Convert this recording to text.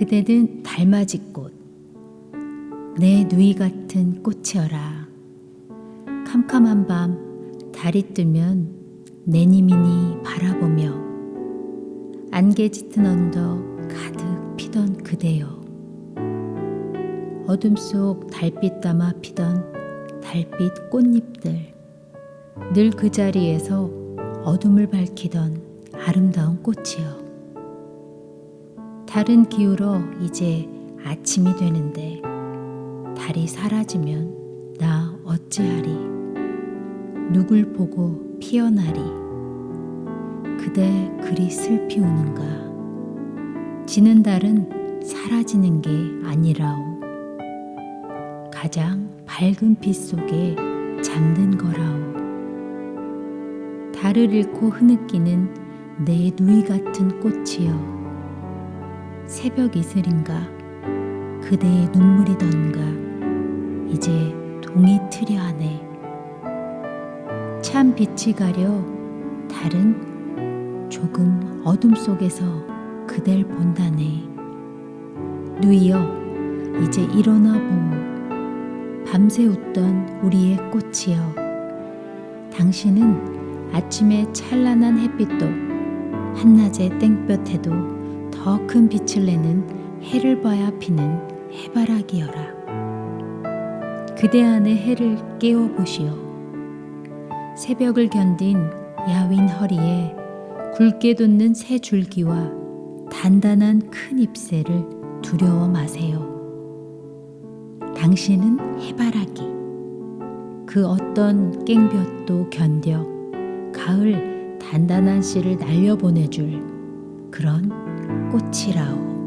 그대는 달맞이 꽃, 내 누이 같은 꽃이여라. 캄캄한 밤 달이 뜨면 내님이니 바라보며 안개 짙은 언덕 가득 피던 그대여. 어둠 속 달빛 담아 피던 달빛 꽃잎들. 늘 그 자리에서 어둠을 밝히던 아름다운 꽃이여. 달은 기울어 이제 아침이 되는데 달이 사라지면 나 어찌하리? 누굴 보고 피어나리? 그대 그리 슬피 우는가? 지는 달은 사라지는 게 아니라오. 가장 밝은 빛 속에 잠든 거라오. 달을 잃고 흐느끼는 내 누이 같은 꽃이여 새벽 이슬인가? 그대의 눈물이던가? 이제 동이 트려 하네. 참 빛이 가려 달은 조금 어둠 속에서 그댈 본다네. 누이여 이제 일어나 보오 밤새 웃던 우리의 꽃이여. 당신은 아침의 찬란한 햇빛도 한낮의 땡볕에도 더 큰 빛을 내는 해를 봐야 피는 해바라기여라. 그대 안의 해를 깨워보시오. 새벽을 견딘 야윈 허리에 굵게 돋는 새 줄기와 단단한 큰 잎새를 두려워 마세요. 당신은 해바라기. 그 어떤 깽볕도 견뎌 가을 단단한 씨를 날려보내줄 그런 꽃이라오.